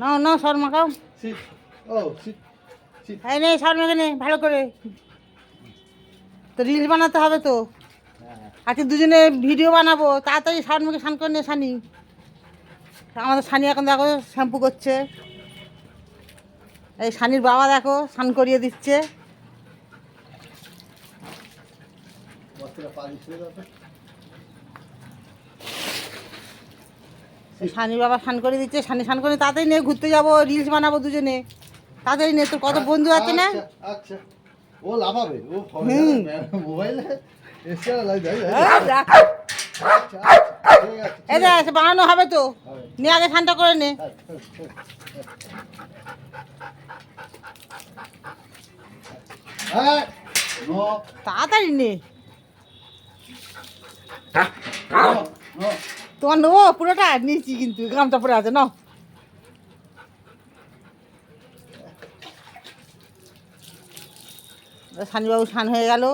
নাও নাও সর মাখাও. এই নে সর মেখে নে ভালো করে। তো রিলস বানাতে হবে তো। হ্যাঁ। আজকে দুজনে ভিডিও বানাবো তাড়াতাড়ি সার মেখে স্নান করে নে সানি। আমাদের সানি এখন দেখো শ্যাম্পু করছে। এই সানির বাবা দেখো স্নান করিয়ে দিচ্ছে। সানি বাবা স্নান করে দিচ্ছে সানি স্নান করে তাড়াতাড়ি নিয়ে ঘুরতে যাব রিলস বানাবো দুজনে। তাড়াতাড়ি নে তোর কত বন্ধু আছে না? আচ্ছা, আচ্ছা। ও লাভাবে ও। মোবাইলে। দেখ, আচ্ছা আচ্ছা আছে। বানানো হবে তো। নিয়ে আগে স্নানটা করে নে। হ্যাঁ তাড়াতাড়ি নে। নো। নো। তোমার নেব পুরোটা নিয়েছি কিন্তু গামটা পরে আছে নাও। সানিবাবু স্নান হয়ে গেল।